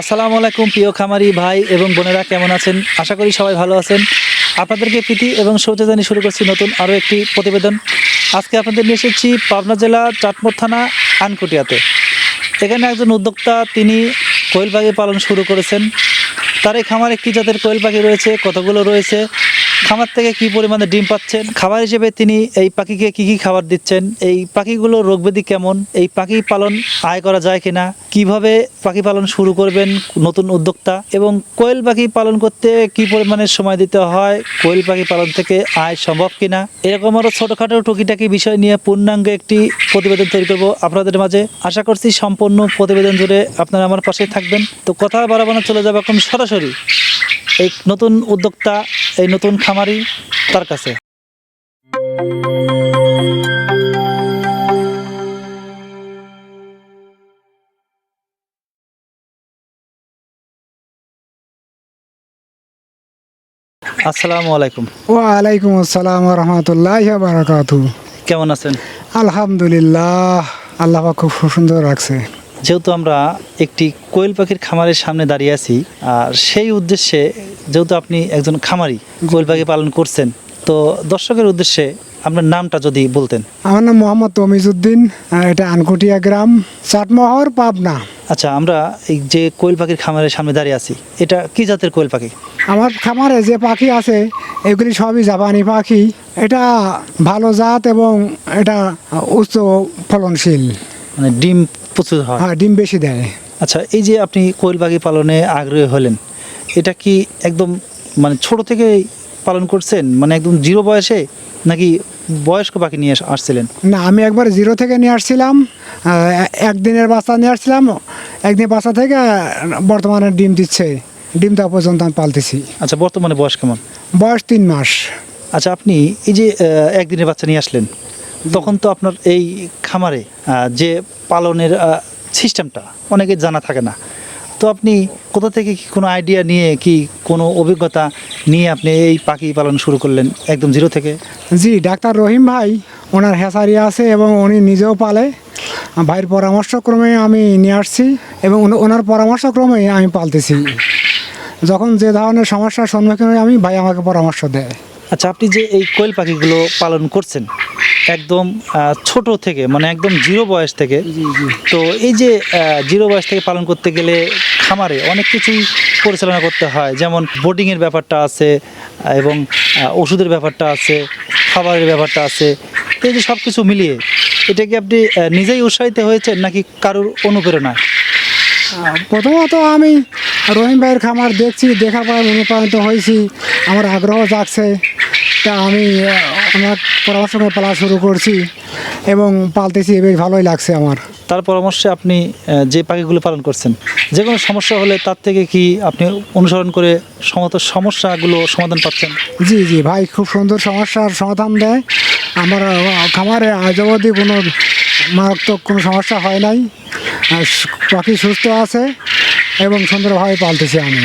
আসসালামু আলাইকুম প্রিয় খামারি ভাই এবং বোনেরা, কেমন আছেন? আশা করি সবাই ভালো আছেন। আপনাদেরকে প্রীতি এবং জানিয়ে শুরু করছি নতুন আরও একটি প্রতিবেদন। আজকে আপনাদের নিয়ে এসেছি পাবনা জেলা চাটমোর থানা, আনকুটিয়াতে। এখানে একজন উদ্যোক্তা, তিনি কোয়েল পাখি পালন শুরু করেছেন। তার এই খামারে কী জাতের কোয়েল পাখি রয়েছে, কতগুলো রয়েছে খামার থেকে কি পরিমাণে ডিম পাচ্ছেন? খাবার হিসেবে তিনি এই পাখিকে কি কি খাবার দিচ্ছেন? এই পাখিগুলো রোগব্যাধি কেমন? এই পাখি পালন আয় করা যায় কিনা? কীভাবে পাখি পালন শুরু করবেন নতুন উদ্যোক্তা? এবং কোয়েল পাখি পালন করতে কি পরিমাণে সময় দিতে হয়? কোয়েল পাখি পালন থেকে আয় সম্ভব কিনা? এরকম আরও ছোটোখাটো টুকিটাকি বিষয় নিয়ে পূর্ণাঙ্গ একটি প্রতিবেদন তৈরি করব আপনাদের মাঝে। আশা করছি সম্পূর্ণ প্রতিবেদন জুড়ে আপনারা আমার পাশে থাকবেন। তো কথা বাড়াবানো চলে যাবে এখন সরাসরি। এই নতুন উদ্যোক্তা এই নতুন খামারি তার কাছে। আসসালামু আলাইকুম। ওয়ালাইকুম আসসালাম রহমতুল্লাহ বারাকাতু কেমন আছেন? আলহামদুলিল্লাহ আল্লাহ খুব সুন্দর রাখছে। যেহেতু আমরা একটি কোয়েল পাখির খামারের সামনে দাঁড়িয়ে আছি আর সেই উদ্দেশ্যে যেহেতু আপনি একজন খামারি কোয়েল পাখি পালন করছেন তো দর্শকের উদ্দেশ্যে আপনার নামটা যদি বলতেন। আমার নাম মোহাম্মদ তমিজুদ্দিন এটা আনকুটিয়া গ্রাম চাটমহর পাবনা। আচ্ছা আমরা এই যে কোয়েল পাখির খামারের সামনে দাঁড়িয়ে আছি এটা কি জাতের কোয়েল পাখি? আমার খামারে যে পাখি আছে এগুলি সবই জাপানি পাখি। এটা ভালো জাত এবং এটা উচ্চ ফলনশীল। মানে ডিম প্রচুর হয় হ্যাঁ ডিম বেশি দেয়। আচ্ছা এই যে আপনি কোয়েল পাখি পালনে আগ্রহী হলেন এটা কি একদম মানে ছোট থেকে পালন করছেন? মানে একদম জিরো বয়সে নাকি বয়স্ক পাখি নিয়ে আসছিলেন? না আমি একবার জিরো থেকে নিয়ে আসছিলাম একদিনের বাচ্চা নিয়ে আসছিলাম একদিন বাচ্চা থেকে বর্তমানে ডিম দিচ্ছে ডিম দেওয়া পর্যন্ত আমি পালতেছি। আচ্ছা বর্তমানে বয়স কেমন? বয়স তিন মাস। আচ্ছা আপনি এই যে একদিনের বাচ্চা নিয়ে আসলেন তখন তো আপনার এই খামারে যে পালনের সিস্টেমটা অনেকে জানা থাকে না। তো আপনি কোথা থেকে কি কোনো আইডিয়া নিয়ে কি কোনো অভিজ্ঞতা নিয়ে আপনি এই পাখি পালন শুরু করলেন একদম জিরো থেকে? জি, ডাক্তার রহিম ভাই, ওনার হেসারি আছে এবং উনি নিজেও পালে। ভাইয়ের পরামর্শক্রমে আমি নিয়ে আসছি এবং ওনার পরামর্শক্রমে আমি পালতেছি। যখন যে ধরনের সমস্যার সম্মুখীন হই আমি, ভাই আমাকে পরামর্শ দেয়। আচ্ছা আপনি যে এই কোয়েল পাখিগুলো পালন করছেন একদম ছোট থেকে মানে একদম জিরো বয়স থেকে তো এই যে জিরো বয়স থেকে পালন করতে গেলে খামারে অনেক কিছুই পরিচালনা করতে হয় যেমন বোর্ডিংয়ের ব্যাপারটা আছে এবং ওষুধের ব্যাপারটা আছে খাবারের ব্যাপারটা আছে তো এই যে সব কিছু মিলিয়ে এটা কি আপনি নিজেই উৎসাহিত হয়েছেন নাকি কারোর অনুপ্রেরণায় প্রথমত আমি রহিম ভাইয়ের খামার দেখছি দেখার পর অনুপ্রাণিত হয়েছি আমার আগ্রহ জাগছে। তা আমি ওনার পরামর্শ করে পালা শুরু করছি এবং পালতেছি বেশ ভালোই লাগছে আমার। তার পরামর্শে আপনি যে পাখিগুলো পালন করছেন যে কোনো সমস্যা হলে তার থেকে কি আপনি অনুসরণ করে সমত সমস্যাগুলো সমাধান পাচ্ছেন? জি জি ভাই খুব সুন্দর সমস্যার সমাধান দেয়। আমার খামারে আজ অবধি কোনো মারাত্মক কোনো সমস্যা হয় নাই। পাখি সুস্থ আছে এবং সুন্দরভাবে পালতেছি আমি।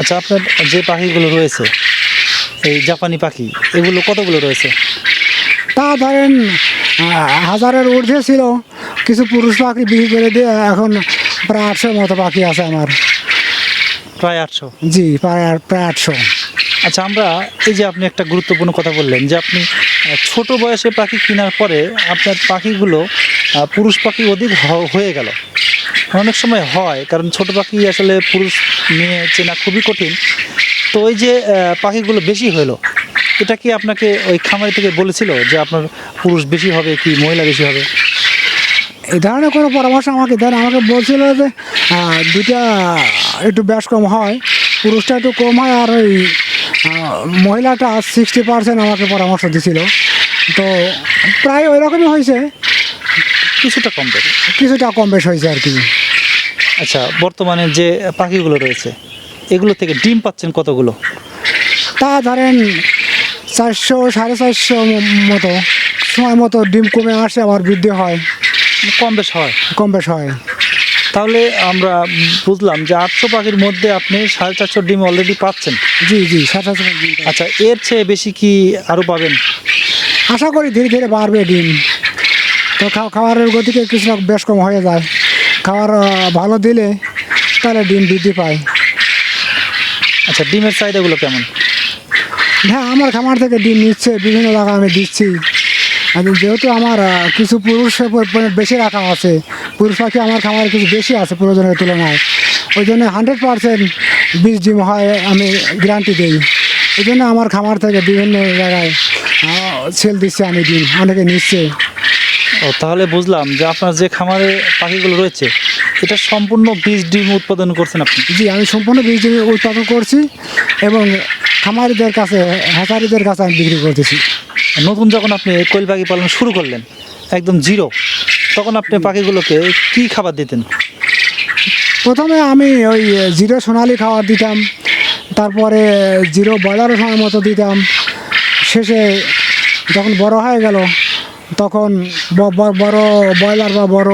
আচ্ছা আপনার যে পাখিগুলো রয়েছে এই জাপানি পাখি এগুলো কতগুলো রয়েছে? তা ধরেন হাজারের ঊর্ধ্বে ছিল কিছু পুরুষ পাখি বিক্রি করে দিয়ে এখন প্রায় আটশো মতো পাখি আছে আমার। প্রায় আটশো? জি প্রায় প্রায় আটশো। আচ্ছা আমরা এই যে আপনি একটা গুরুত্বপূর্ণ কথা বললেন যে আপনি ছোট বয়সে পাখি কেনার পরে আপনার পাখিগুলো পুরুষ পাখি অধিক হয়ে গেল। অনেক সময় হয় কারণ ছোট পাখি আসলে পুরুষ মেয়ে চেনা খুবই কঠিন। তো ওই যে পাখিগুলো বেশি হলো এটা কি আপনাকে ওই খামারি থেকে বলেছিল যে আপনার পুরুষ বেশি হবে কি মহিলা বেশি হবে? এই ধরনের কোনো পরামর্শ আমাকে দেন। আমাকে বলছিল যে দুইটা একটু ব্যাস কম হয় পুরুষটা একটু কম হয় আর ওই মহিলাটা সিক্সটি পার্সেন্ট আমাকে পরামর্শ দিছিল। তো প্রায় ওই রকমই হয়েছে। কিছুটা কম বেশ। কিছুটা কম বেশ হয়েছে আর কি। আচ্ছা বর্তমানে যে পাখিগুলো রয়েছে এগুলো থেকে ডিম পাচ্ছেন কতগুলো? তা ধরেন চারশো সাড়ে চারশো মতো। সময় মতো ডিম কমে আসে আবার বৃদ্ধি হয়। কম বেশ হয়? কম বেশ হয়। তাহলে আমরা বুঝলাম যে আটশো পাখির মধ্যে আপনি সাড়ে চারশো ডিম অলরেডি পাচ্ছেন। জি জি সাড়ে চারশো ডিম আচ্ছা এর চেয়ে বেশি কি আরও পাবেন? আশা করি ধীরে ধীরে বাড়বে ডিম। তো খাও- খাবারের গতিকে কিছু বেশ কম হয়ে যায়। খাবার ভালো দিলে তাহলে ডিম বৃদ্ধি পায়। আচ্ছা ডিমের চাহিদাগুলো কেমন? হ্যাঁ আমার খামার থেকে ডিম নিচ্ছে বিভিন্ন জায়গায় আমি দিচ্ছি। যেহেতু আমার কিছু পুরুষের পর- পর- বেশি রাখা আছে পুরুষ পাখি আমার খামারে কিছু বেশি আছে প্রয়োজনের তুলনায়। ওই জন্য হান্ড্রেড পারসেন্ট বীজ ডিম হয় আমি গ্যারান্টি দিই। এই জন্য আমার খামার থেকে বিভিন্ন জায়গায় সেল দিচ্ছে আমি ডিম অনেকে নিচ্ছে। তাহলে বুঝলাম যে আপনার যে খামারে পাখিগুলো রয়েছে এটা সম্পূর্ণ বীজ ডিম উৎপাদন করছেন আপনি? জি আমি সম্পূর্ণ বীজ ডিম উৎপাদন করছি এবং খামারিদের কাছে হ্যাচারিদের কাছে আমি বিক্রি করতেছি। নতুন যখন আপনি কোয়েল পাখি পালন শুরু করলেন একদম জিরো তখন আপনি পাখিগুলোকে কি খাবার দিতেন? প্রথমে আমি ওই জিরো সোনালি খাবার দিতাম তারপরে জিরো ব্রয়লারও সময় মতো দিতাম। শেষে যখন বড় হয়ে গেল তখন বড় ব্রয়লার বা বড়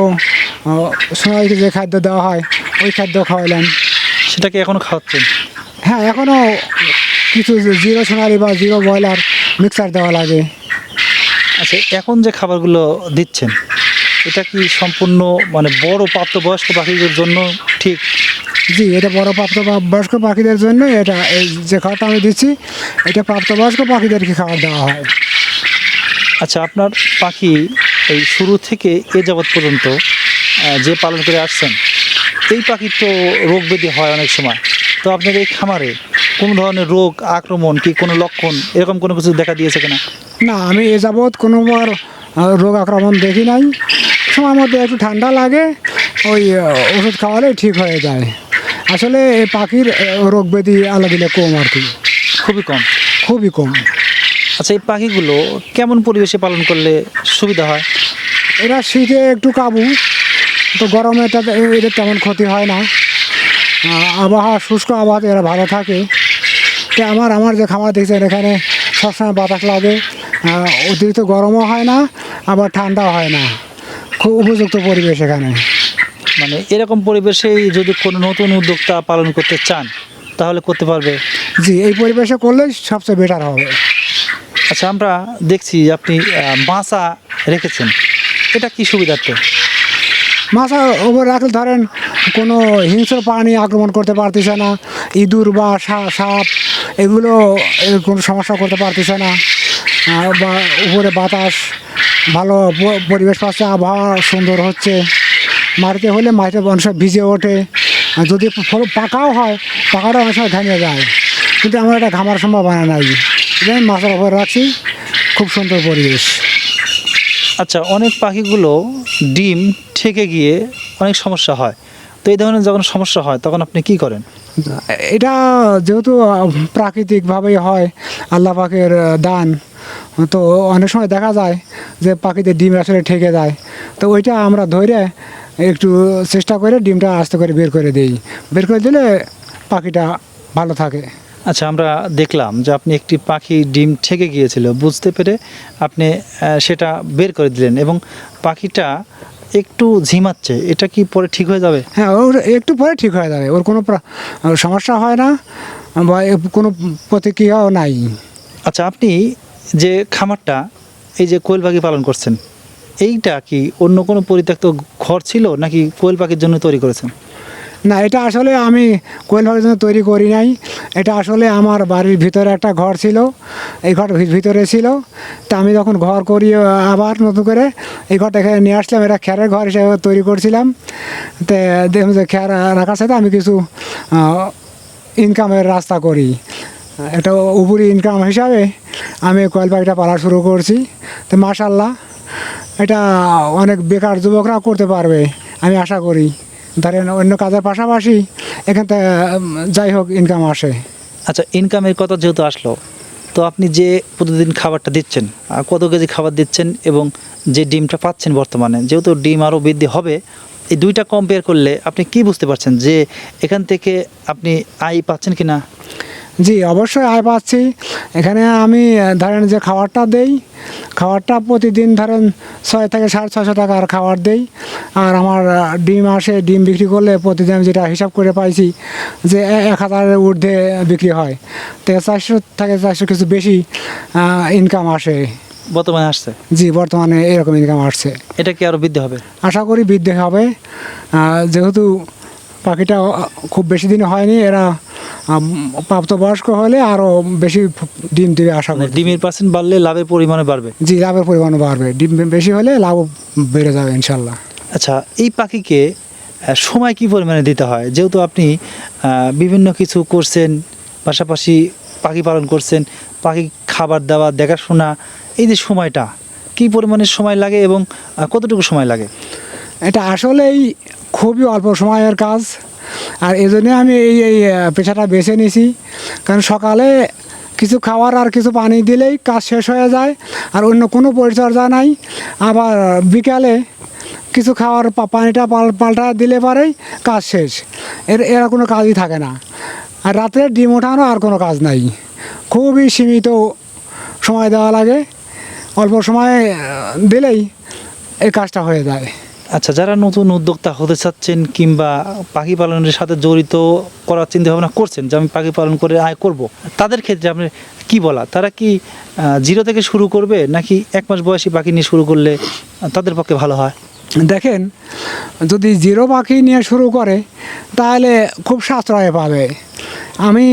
সোনালিকে যে খাদ্য দেওয়া হয় ওই খাদ্য খাওয়াইলাম সেটাকে এখনও খাওয়াচ্ছেন? হ্যাঁ এখনও কিছু জিরো সোনালি বা জিরো ব্রয়লার মিক্সার দেওয়া লাগে। আচ্ছা এখন যে খাবারগুলো দিচ্ছেন এটা কি সম্পূর্ণ মানে বড় প্রাপ্তবয়স্ক পাখিদের জন্য ঠিক? জি এটা বড় প্রাপ্ত বা- বয়স্ক পাখিদের জন্য এটা এই যে খাবারটা আমি দিচ্ছি এটা প্রাপ্তবয়স্ক পাখিদেরকে খাবার দেওয়া হয়। আচ্ছা আপনার পাখি এই শুরু থেকে এ যাবৎ পর্যন্ত যে পালন করে আসছেন এই পাখির তো রোগ ব্যাধি হয় অনেক সময়। তো আপনার এই খামারে কোনো ধরনের রোগ আক্রমণ কি কোনো লক্ষণ এরকম কোনো কিছু দেখা দিয়েছে কিনা? না আমি এ যাবৎ কোনোবার রোগ আক্রমণ দেখি নাই। সময় মধ্যে একটু ঠান্ডা লাগে ওই ওষুধ খাওয়ালে ঠিক হয়ে যায়। আসলে এই পাখির রোগ ব্যাধি আলাদা কম আর কি। খুবই কম। খুবই কম। আচ্ছা এই পাখিগুলো কেমন পরিবেশে পালন করলে সুবিধা হয়? এরা শীতে একটু কাবু তো গরমে তাদের এদের তেমন ক্ষতি হয় না। আবহাওয়া শুষ্ক আবহাওয়াতে এরা ভালো থাকে। তো আমার আমার যে খামার দেখছেন এখানে সবসময় বাতাস লাগে। অতিরিক্ত গরমও হয় না আবার ঠান্ডাও হয় না। খুব উপযুক্ত পরিবেশ এখানে। মানে এরকম পরিবেশেই যদি কোনো নতুন উদ্যোক্তা পালন করতে চান তাহলে করতে পারবে? জি এই পরিবেশে করলে সবচেয়ে বেটার হবে। আচ্ছা আমরা দেখছি আপনি বাসা রেখেছেন। এটা কি সুবিধার্থে? মাছা ওপর রাখলে ধরেন কোনো হিংস্র প্রাণী আক্রমণ করতে পারতেছে না, ইঁদুর বা সাপ, এগুলো কোনো সমস্যা করতে পারতেছে না বা উপরে বাতাস, ভালো পরিবেশ পাচ্ছে, আবহাওয়া সুন্দর হচ্ছে। মাটিতে হলে মাটিতে অনেক ভিজে ওঠে যদি পাকাও হয়, পাকাটা অনেক সময় ঘামিয়ে যায়। কিন্তু আমার এটা ঘামার সম্ভাবনা নাই। জন্য মাছের ওপর রাখছি খুব সুন্দর পরিবেশ। আচ্ছা অনেক পাখিগুলো ডিম ঠেকে গিয়ে অনেক সমস্যা হয়। তো এই ধরনের যখন সমস্যা হয় তখন আপনি কি করেন? এটা যেহেতু প্রাকৃতিকভাবেই হয় আল্লাহ আহ, দান তো অনেক সময় দেখা যায় যে পাখিদের ডিম আসলে ঠেকে যায়। তো ওইটা আমরা ধরে একটু চেষ্টা করে ডিমটা আস্তে করে বের করে দিই। বের করে দিলে পাখিটা ভালো থাকে। আচ্ছা আমরা দেখলাম যে আপনি একটি পাখি ডিম ঠেকে গিয়েছিল। বুঝতে পেরে আপনি সেটা বের করে দিলেন এবং পাখিটা একটু ঝিমাচ্ছে। এটা কি পরে ঠিক হয়ে যাবে? হ্যাঁ ওর একটু পরে ঠিক হয়ে যাবে। ওর কোনো সমস্যা হয় না বা কোনো প্রতিক্রিয়াও নাই। আচ্ছা আপনি যে খামারটা এই যে কোয়েল পাখি পালন করছেন এইটা কি অন্য কোনো পরিত্যক্ত ঘর ছিল নাকি কোয়েল পাখির জন্য তৈরি করেছেন? না, এটা আসলে আমি কোয়েল পাখির জন্য তৈরি করি নাই। এটা আসলে আমার বাড়ির ভিতরে একটা ঘর ছিল। এই ঘর ভিতরে ছিল। তা আমি যখন ঘর করি আবার নতুন করে এই ঘরটা এখানে নিয়ে আসলাম। এটা খেরের ঘর হিসেবে তৈরি করছিলাম। তো দেখুন যে খ্যার রাখার সাথে আমি কিছু ইনকামের রাস্তা করি। এটা উপরি ইনকাম হিসাবে আমি কোয়েল পাখিটা পালা শুরু করছি। তো মাশাল্লাহ এটা অনেক বেকার যুবকরা করতে পারবে, আমি আশা করি। ধরেন অন্য কাজের পাশাপাশি এখান থেকে যাই হোক ইনকাম আসে। আচ্ছা ইনকামের কথা যেহেতু আসলো, তো আপনি যে প্রতিদিন খাবারটা দিচ্ছেন কত কেজি খাবার দিচ্ছেন এবং যে ডিমটা পাচ্ছেন বর্তমানে, যেহেতু ডিম আরও বৃদ্ধি হবে, এই দুইটা কম্পেয়ার করলে আপনি কি বুঝতে পারছেন যে এখান থেকে আপনি আয় পাচ্ছেন কি না জি অবশ্যই আয় পাচ্ছি। এখানে আমি ধরেন যে খাবারটা দেই খাবারটা প্রতিদিন ধরেন ছয় থেকে সাড়ে ছশো টাকার খাবার দেই। আর আমার ডিম আসে ডিম বিক্রি করলে প্রতিদিন আমি যেটা হিসাব করে পাইছি যে এক হাজারের ঊর্ধ্বে বিক্রি হয়। তো চারশো থেকে চারশো কিছু বেশি ইনকাম আসে। বর্তমানে আসছে? জি বর্তমানে এরকম ইনকাম আসছে। এটা কি আরও বৃদ্ধি হবে? আশা করি বৃদ্ধি হবে। যেহেতু পাখিটা খুব বেশি দিন হয়নি এরা প্রাপ্তবয়স্ক হলে আরও বেশি ডিম দিবে আশা মানে করি। ডিমের পার্সেন্ট বাড়লে লাভের পরিমাণে বাড়বে? জি লাভের পরিমাণ বাড়বে। ডিম বেশি হলে লাভ বেড়ে যাবে ইনশাল্লাহ। আচ্ছা এই পাখিকে সময় কি পরিমাণে দিতে হয়? যেহেতু আপনি বিভিন্ন কিছু করছেন পাশাপাশি পাখি পালন করছেন পাখি খাবার দেওয়া দেখাশোনা এই যে সময়টা কি পরিমাণে সময় লাগে এবং কতটুকু সময় লাগে? এটা আসলেই খুবই অল্প সময়ের কাজ। আর এই জন্যে আমি এই এই পেশাটা বেছে নিয়েছি কারণ সকালে কিছু খাওয়ার আর কিছু পানি দিলেই কাজ শেষ হয়ে যায়, আর অন্য কোনো পরিচর্যা নাই। আবার বিকালে কিছু খাওয়ার পানিটা পাল, পাল্টা দিলে পরেই কাজ শেষ। এর, এরা কোনো কাজই থাকে না। আর রাত্রে ডিম ওঠানো আর কোনো কাজ নাই। খুবই সীমিত সময় দেওয়া লাগে। অল্প সময় দিলেই এই কাজটা হয়ে যায়। আচ্ছা যারা নতুন উদ্যোক্তা হতে চাচ্ছেন কিংবা পাখি পালনের সাথে জড়িত করার চিন্তা ভাবনা করছেন যে আমি পাখি পালন করে আয় করব, তাদের ক্ষেত্রে আপনি কি বলা? তারা কি জিরো থেকে শুরু করবে নাকি এক মাস বয়সী পাখি নিয়ে শুরু করলে তাদের পক্ষে ভালো হয়? দেখেন, যদি জিরো পাখি নিয়ে শুরু করে, তাহলে খুব সাশ্রয় পাবে। আমি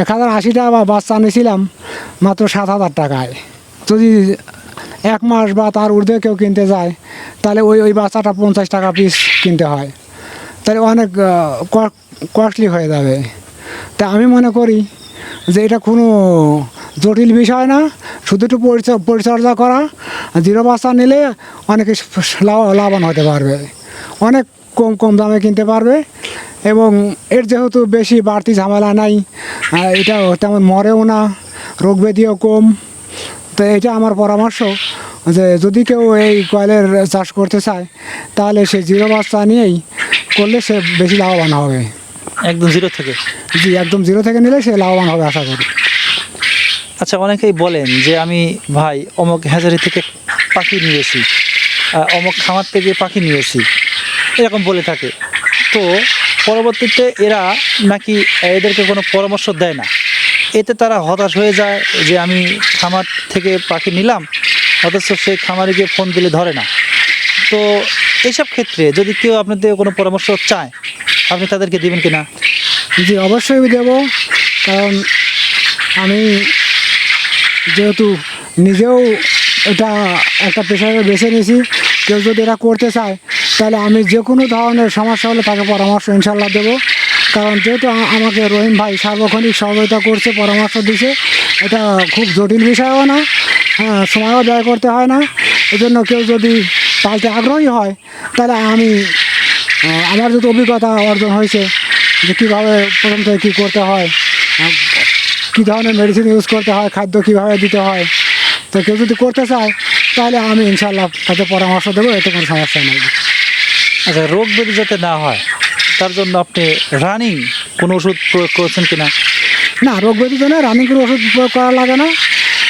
এক হাজার আশি টাকা বা বাচ্চা নিয়েছিলাম মাত্র সাত হাজার টাকায়। যদি এক মাস বা তার ঊর্ধ্বে কেউ কিনতে যায়, তাহলে ওই ওই বাচ্চাটা পঞ্চাশ টাকা পিস কিনতে হয়। তাহলে অনেক কস্টলি হয়ে যাবে। তা আমি মনে করি যে এটা কোনো জটিল বিষয় না, শুধু একটু পরিচ- পরিচর্যা করা, জিরো বাচ্চা নিলে অনেকে লাভ- লাভবান হতে পারবে। অনেক কম কম দামে কিনতে পারবে এবং এর যেহেতু বেশি বাড়তি ঝামেলা নাই এটা তেমন মরেও না, রোগ ব্যাধিও কম। তো এটা আমার পরামর্শ যে যদি কেউ এই কয়েলের চাষ করতে চায় তাহলে সে জিরো বাচ্চা নিয়েই করলে সে বেশি লাভবান হবে। একদম জিরো থেকে? জি একদম জিরো থেকে নিলে সে লাভবান হবে আশা করি। আচ্ছা অনেকেই বলেন যে আমি ভাই অমুক হ্যাজারি থেকে পাখি নিয়েছি অমুক খামার থেকে পাখি নিয়েছি এরকম বলে থাকে। তো পরবর্তীতে এরা নাকি এদেরকে কোনো পরামর্শ দেয় না? এতে তারা হতাশ হয়ে যায় যে আমি খামার থেকে পাখি নিলাম, অথচ সেই খামারে গিয়ে ফোন দিলে ধরে না। তো এইসব ক্ষেত্রে যদি কেউ আপনাদের কোনো পরামর্শ চায়, আপনি তাদেরকে দিবেন কিনা জি, অবশ্যই আমি দেব। কারণ আমি যেহেতু নিজেও এটা একটা পেশাকে বেছে নিয়েছি, কেউ যদি এটা করতে চায়, তাহলে আমি যে কোনো ধরনের সমস্যা হলে তাকে পরামর্শ ইনশাল্লাহ দেবো। কারণ যেহেতু আমাকে রহিম ভাই সার্বক্ষণিক সহযোগিতা করছে, পরামর্শ দিছে, এটা খুব জটিল বিষয়ও না। হ্যাঁ সময়ও ব্যয় করতে হয় না। এজন্য কেউ যদি পাল্টে আগ্রহী হয়, তাহলে আমি আমার যত অভিজ্ঞতা অর্জন হয়েছে, যে কীভাবে প্রথম থেকে কী করতে হয় কী ধরনের মেডিসিন ইউজ করতে হয়, খাদ্য কীভাবে দিতে হয়, তো কেউ যদি করতে চায়, তাহলে আমি ইনশাল্লাহ তাকে পরামর্শ দেবো, এতে কোনো সমস্যা নেই। আচ্ছা রোগ ব্যাধি যাতে না হয় তার জন্য আপনি রানিং কোনো ওষুধ প্রয়োগ করছেন কিনা? না না রোগ ব্যাধির জন্য রানিং কোনো ওষুধ প্রয়োগ করা লাগে না।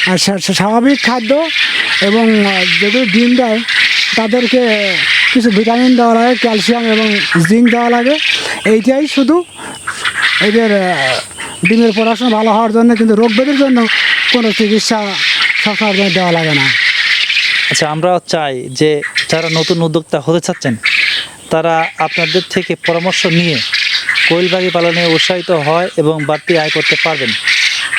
আর স্বা- স্বা- স্বাভাবিক খাদ্য এবং যেগুলো ডিম দেয় তাদেরকে কিছু ভিটামিন দেওয়া লাগে ক্যালসিয়াম এবং জিঙ্ক দেওয়া লাগে। এইটাই শুধু এদের ডিমের পড়াশোনা ভালো হওয়ার জন্য কিন্তু রোগ ব্যাধির জন্য কোনো চিকিৎসা সরকার দেওয়া লাগে না। আচ্ছা আমরা চাই যে যারা নতুন উদ্যোক্তা হতে চাচ্ছেন তারা আপনাদের থেকে পরামর্শ নিয়ে কোয়েল পাখি পালনে উৎসাহিত হয় এবং বাড়তি আয় করতে পারবেন।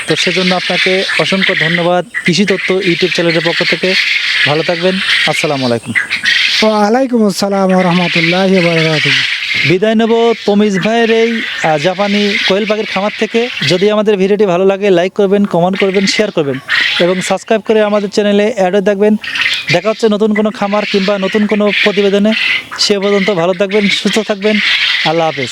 তো সেজন্য আপনাকে অসংখ্য ধন্যবাদ কৃষি তত্ত্ব ইউটিউব চ্যানেলের পক্ষ থেকে। ভালো থাকবেন। আসসালামু আলাইকুম। ওয়ালাইকুম আসসালাম রহমতুল্লাহ বিদায় নেব তমিজ ভাইয়ের এই জাপানি কোয়েল পাখির খামার থেকে। যদি আমাদের ভিডিওটি ভালো লাগে লাইক করবেন কমেন্ট করবেন শেয়ার করবেন এবং সাবস্ক্রাইব করে আমাদের চ্যানেলে অ্যাডও থাকবেন। দেখা হচ্ছে নতুন কোনো খামার কিংবা নতুন কোনো প্রতিবেদনে। সে পর্যন্ত ভালো থাকবেন, সুস্থ থাকবেন। আল্লাহ হাফেজ।